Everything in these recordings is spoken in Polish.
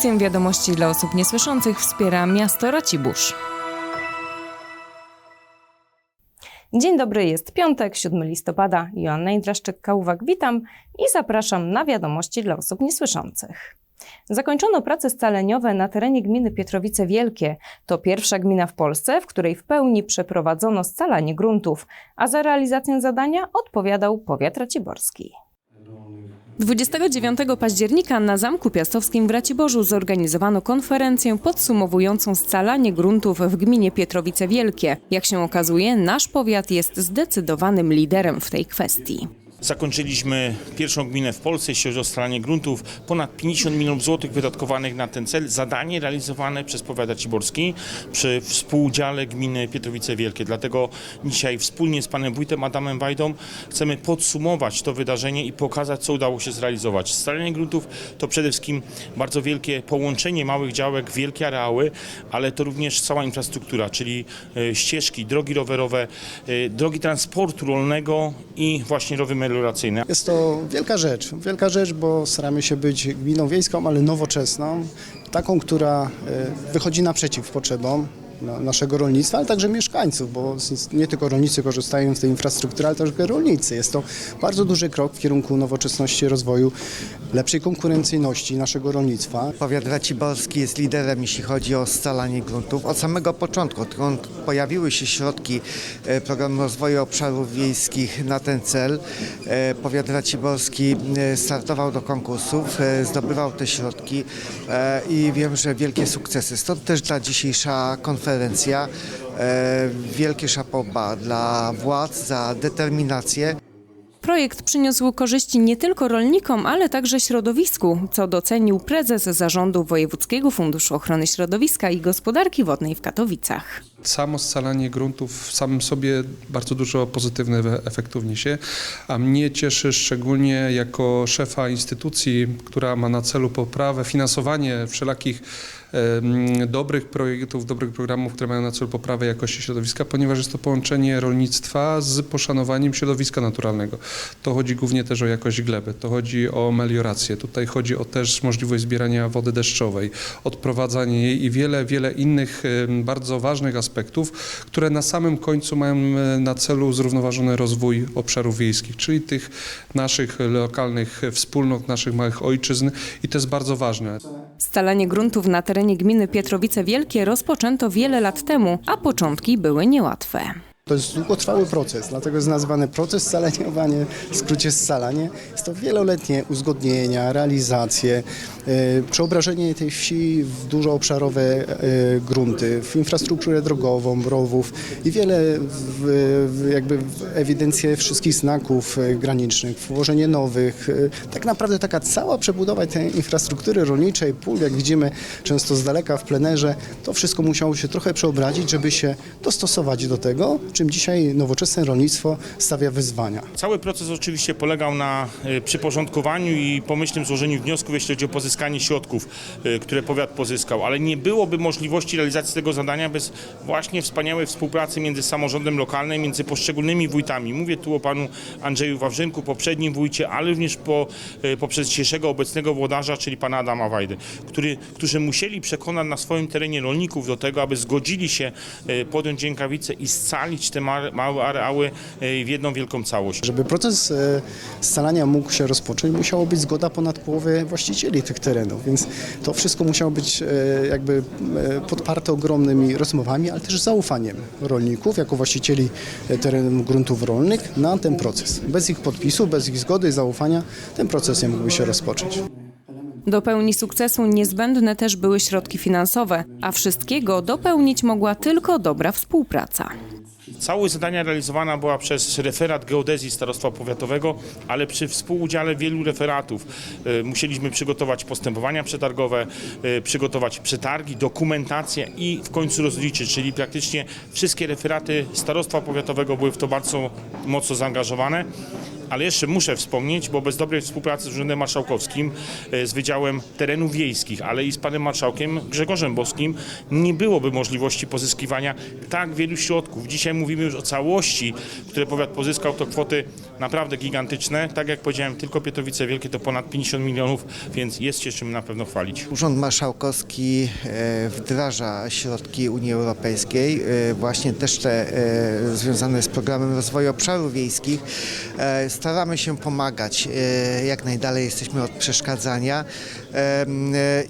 Produkcję wiadomości dla osób niesłyszących wspiera miasto Racibórz. Dzień dobry, jest piątek, 7 listopada. Joanna Indraszczyk-Kałwak, witam i zapraszam na wiadomości dla osób niesłyszących. Zakończono prace scaleniowe na terenie gminy Pietrowice Wielkie. To pierwsza gmina w Polsce, w której w pełni przeprowadzono scalanie gruntów, a za realizację zadania odpowiadał powiat raciborski. 29 października na Zamku Piastowskim w Raciborzu zorganizowano konferencję podsumowującą scalanie gruntów w gminie Pietrowice Wielkie. Jak się okazuje, nasz powiat jest zdecydowanym liderem w tej kwestii. Zakończyliśmy pierwszą gminę w Polsce, jeśli chodzi o scalanie gruntów. Ponad 50 milionów złotych wydatkowanych na ten cel. Zadanie realizowane przez powiat raciborski przy współudziale gminy Pietrowice Wielkie. Dlatego dzisiaj wspólnie z panem wójtem Adamem Wajdą chcemy podsumować to wydarzenie i pokazać, co udało się zrealizować. Scalanie gruntów to przede wszystkim bardzo wielkie połączenie małych działek, wielkie areały, ale to również cała infrastruktura, czyli e, ścieżki, drogi rowerowe, e, drogi transportu rolnego i właśnie rowy Jest to wielka rzecz, wielka rzecz, bo staramy się być gminą wiejską, ale nowoczesną, taką, która e, wychodzi naprzeciw potrzebom na- naszego rolnictwa, ale także mieszkańców, bo nie tylko rolnicy korzystają z tej infrastruktury, ale także rolnicy. Jest to bardzo duży krok w kierunku nowoczesności, rozwoju, lepszej konkurencyjności naszego rolnictwa. Powiat Raciborski jest liderem, jeśli chodzi o scalanie gruntów. Od samego początku, odkąd pojawiły się środki e, Programu Rozwoju Obszarów Wiejskich na ten cel, e, powiat Raciborski e, startował do konkursów, zdobywał te środki i wiem, że wielkie sukcesy. Stąd też ta dzisiejsza konferencja. E, Wielkie szapoba dla władz za determinację. Projekt przyniósł korzyści nie tylko rolnikom, ale także środowisku, co docenił prezes zarządu Wojewódzkiego Funduszu Ochrony Środowiska i Gospodarki Wodnej w Katowicach. Samo scalanie gruntów w samym sobie bardzo dużo pozytywnych efektów niesie, a mnie cieszy szczególnie jako szefa instytucji, która ma na celu poprawę, finansowanie wszelakich dobrych projektów, dobrych programów, które mają na celu poprawę jakości środowiska, ponieważ jest to połączenie rolnictwa z poszanowaniem środowiska naturalnego. To chodzi głównie też o jakość gleby, to chodzi o meliorację, tutaj chodzi o też możliwość zbierania wody deszczowej, odprowadzanie jej i wiele, wiele innych bardzo ważnych aspektów, które na samym końcu mają na celu zrównoważony rozwój obszarów wiejskich, czyli tych naszych lokalnych wspólnot, naszych małych ojczyzn i to jest bardzo ważne. Scalanie gruntów na terenie gminy Pietrowice Wielkie rozpoczęto wiele lat temu, a początki były niełatwe. To jest długotrwały proces, dlatego jest nazwany proces scaleniowa, nie w skrócie scalanie. Jest to wieloletnie uzgodnienia, realizacje, e, przeobrażenie tej wsi w dużo obszarowe e, grunty, w infrastrukturę drogową, rowów i wiele w, jakby w ewidencję wszystkich znaków e, granicznych, włożenie nowych. Tak naprawdę taka cała przebudowa tej infrastruktury rolniczej, pól, jak widzimy często z daleka w plenerze, to wszystko musiało się trochę przeobrazić, żeby się dostosować do tego, czym dzisiaj nowoczesne rolnictwo stawia wyzwania. Cały proces oczywiście polegał na e, przyporządkowaniu i pomyślnym złożeniu wniosków, jeśli chodzi o pozyskanie środków, e, które powiat pozyskał, ale nie byłoby możliwości realizacji tego zadania bez właśnie wspaniałej współpracy między samorządem lokalnym, między poszczególnymi wójtami. Mówię tu o panu Andrzeju Wawrzynku, poprzednim wójcie, ale również po, e, poprzez dzisiejszego obecnego włodarza, czyli pana Adama Wajdy, który, którzy musieli przekonać na swoim terenie rolników do tego, aby zgodzili się podjąć rękawice i scalić te ma- małe areały e, w jedną wielką całość. Żeby proces e, scalania mógł się rozpocząć, musiało być zgoda ponad połowy właścicieli tych terenów, więc to wszystko musiało być e, jakby podparte ogromnymi rozmowami, ale też zaufaniem rolników jako właścicieli terenów gruntów rolnych na ten proces. Bez ich podpisu, bez ich zgody i zaufania ten proces nie mógłby się rozpocząć. Do pełni sukcesu niezbędne też były środki finansowe, a wszystkiego dopełnić mogła tylko dobra współpraca. Całość zadania realizowana była przez referat geodezji Starostwa Powiatowego, ale przy współudziale wielu referatów. E, Musieliśmy przygotować postępowania przetargowe, e, przygotować przetargi, dokumentację i w końcu rozliczyć, czyli praktycznie wszystkie referaty Starostwa Powiatowego były w to bardzo mocno zaangażowane. Ale jeszcze muszę wspomnieć, bo bez dobrej współpracy z Urzędem Marszałkowskim, e, z Wydziałem Terenów Wiejskich, ale i z panem marszałkiem Grzegorzem Boskim nie byłoby możliwości pozyskiwania tak wielu środków. Dzisiaj mówimy już o całości, które powiat pozyskał, to kwoty naprawdę gigantyczne. Tak jak powiedziałem, tylko Pietrowice Wielkie to ponad 50 milionów, więc jest się czym na pewno chwalić. Urząd Marszałkowski e, wdraża środki Unii Europejskiej, e, właśnie też te związane z programem rozwoju obszarów wiejskich. E, Staramy się pomagać, e, jak najdalej jesteśmy od przeszkadzania e,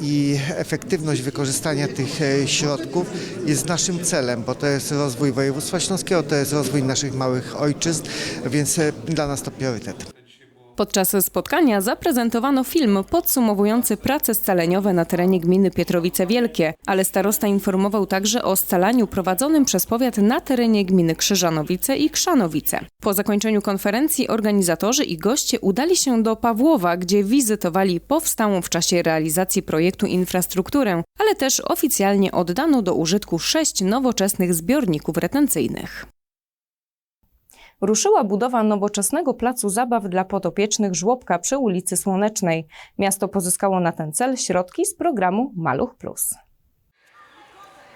i efektywność wykorzystania tych e, środków jest naszym celem, bo to jest rozwój województwa śląskiego, to jest rozwój naszych małych ojczyzn, więc dla nas to priorytet. Podczas spotkania zaprezentowano film podsumowujący prace scaleniowe na terenie gminy Pietrowice Wielkie, ale starosta informował także o scalaniu prowadzonym przez powiat na terenie gminy Krzyżanowice i Krzanowice. Po zakończeniu konferencji organizatorzy i goście udali się do Pawłowa, gdzie wizytowali powstałą w czasie realizacji projektu infrastrukturę, ale też oficjalnie oddano do użytku sześć nowoczesnych zbiorników retencyjnych. Ruszyła budowa nowoczesnego placu zabaw dla podopiecznych żłobka przy ulicy Słonecznej. Miasto pozyskało na ten cel środki z programu Maluch Plus.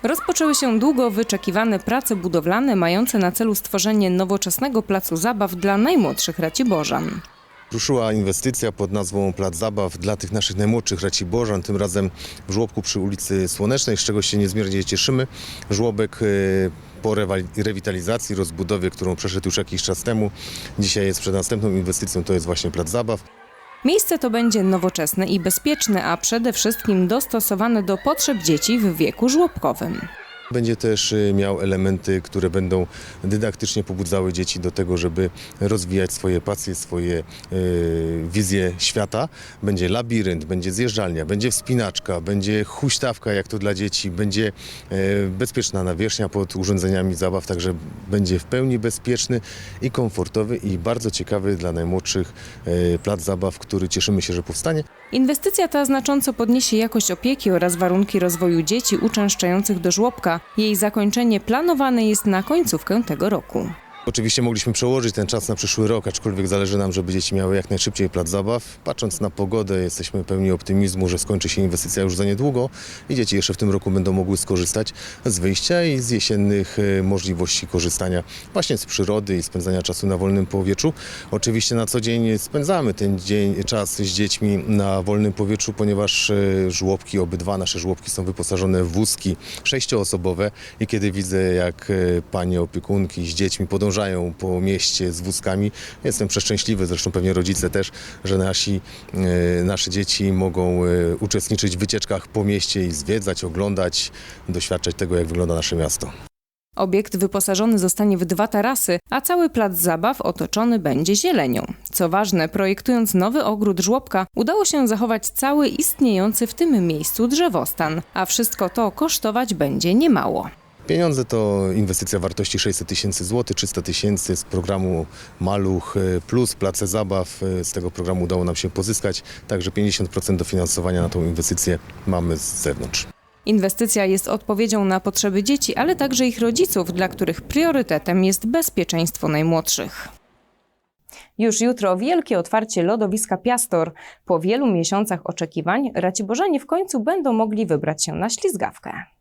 Rozpoczęły się długo wyczekiwane prace budowlane mające na celu stworzenie nowoczesnego placu zabaw dla najmłodszych Raciborzan. Ruszyła inwestycja pod nazwą Plac Zabaw dla tych naszych najmłodszych Raciborzan, tym razem w żłobku przy ulicy Słonecznej, z czego się niezmiernie cieszymy. Żłobek e, po rewitalizacji, rozbudowie, którą przeszedł już jakiś czas temu, dzisiaj jest przed następną inwestycją, to jest właśnie Plac Zabaw. Miejsce to będzie nowoczesne i bezpieczne, a przede wszystkim dostosowane do potrzeb dzieci w wieku żłobkowym. Będzie też y, miał elementy, które będą dydaktycznie pobudzały dzieci do tego, żeby rozwijać swoje pasje, swoje y, wizje świata. Będzie labirynt, będzie zjeżdżalnia, będzie wspinaczka, będzie huśtawka, jak to dla dzieci, będzie y, bezpieczna nawierzchnia pod urządzeniami zabaw, także będzie w pełni bezpieczny i komfortowy i bardzo ciekawy dla najmłodszych plac zabaw, który cieszymy się, że powstanie. Inwestycja ta znacząco podniesie jakość opieki oraz warunki rozwoju dzieci uczęszczających do żłobka. Jej zakończenie planowane jest na końcówkę tego roku. Oczywiście mogliśmy przełożyć ten czas na przyszły rok, aczkolwiek zależy nam, żeby dzieci miały jak najszybciej plac zabaw. Patrząc na pogodę, jesteśmy pełni optymizmu, że skończy się inwestycja już za niedługo i dzieci jeszcze w tym roku będą mogły skorzystać z wyjścia i z jesiennych e, możliwości korzystania właśnie z przyrody i spędzania czasu na wolnym powietrzu. Oczywiście na co dzień spędzamy ten dzień, czas z dziećmi na wolnym powietrzu, ponieważ e, żłobki, obydwa nasze żłobki są wyposażone w wózki sześcioosobowe i kiedy widzę, jak e, panie opiekunki z dziećmi podążają po mieście z wózkami, jestem przeszczęśliwy, zresztą pewnie rodzice też, że nasi, e, nasze dzieci mogą e, uczestniczyć w wycieczkach po mieście i zwiedzać, oglądać, doświadczać tego, jak wygląda nasze miasto. Obiekt wyposażony zostanie w dwa tarasy, a cały plac zabaw otoczony będzie zielenią. Co ważne, projektując nowy ogród żłobka, udało się zachować cały istniejący w tym miejscu drzewostan, a wszystko to kosztować będzie niemało. Pieniądze to inwestycja wartości 600 tysięcy złotych, 300 tysięcy z programu Maluch e, Plus, Place Zabaw. E, Z tego programu udało nam się pozyskać, także 50% dofinansowania na tą inwestycję mamy z zewnątrz. Inwestycja jest odpowiedzią na potrzeby dzieci, ale także ich rodziców, dla których priorytetem jest bezpieczeństwo najmłodszych. Już jutro wielkie otwarcie lodowiska Piastor. Po wielu miesiącach oczekiwań Raciborzanie w końcu będą mogli wybrać się na ślizgawkę.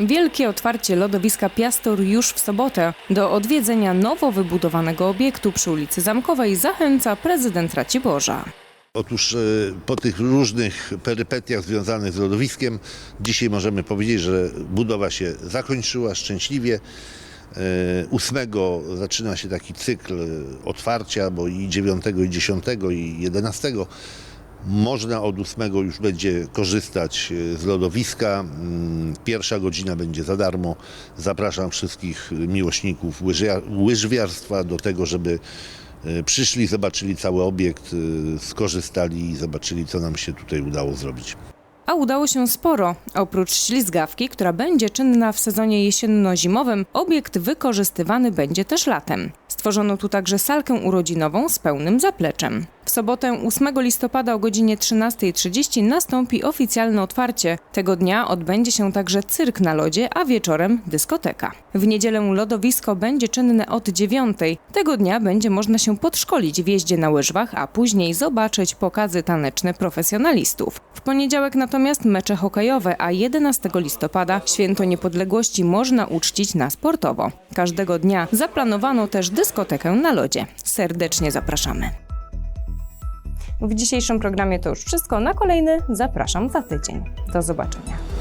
Wielkie otwarcie lodowiska Piastor już w sobotę. Do odwiedzenia nowo wybudowanego obiektu przy ulicy Zamkowej zachęca prezydent Raciborza. Otóż e, po tych różnych perypetiach związanych z lodowiskiem, dzisiaj możemy powiedzieć, że budowa się zakończyła szczęśliwie. E, Ósmego zaczyna się taki cykl e, otwarcia, bo i 9, i 10, i 11 można od 8 już będzie korzystać e, z lodowiska. Mm, Pierwsza godzina będzie za darmo. Zapraszam wszystkich miłośników łyżwia- łyżwiarstwa do tego, żeby e, przyszli, zobaczyli cały obiekt, e, skorzystali i zobaczyli, co nam się tutaj udało zrobić. A udało się sporo. Oprócz ślizgawki, która będzie czynna w sezonie jesienno-zimowym, obiekt wykorzystywany będzie też latem. Stworzono tu także salkę urodzinową z pełnym zapleczem. W sobotę 8 listopada o godzinie 13.30 nastąpi oficjalne otwarcie. Tego dnia odbędzie się także cyrk na lodzie, a wieczorem dyskoteka. W niedzielę lodowisko będzie czynne od 9. Tego dnia będzie można się podszkolić w jeździe na łyżwach, a później zobaczyć pokazy taneczne profesjonalistów. W poniedziałek natomiast mecze hokejowe, a 11 listopada święto niepodległości można uczcić na sportowo. Każdego dnia zaplanowano też dyskotekę na lodzie. Serdecznie zapraszamy. W dzisiejszym programie to już wszystko. Na kolejny zapraszam za tydzień. Do zobaczenia.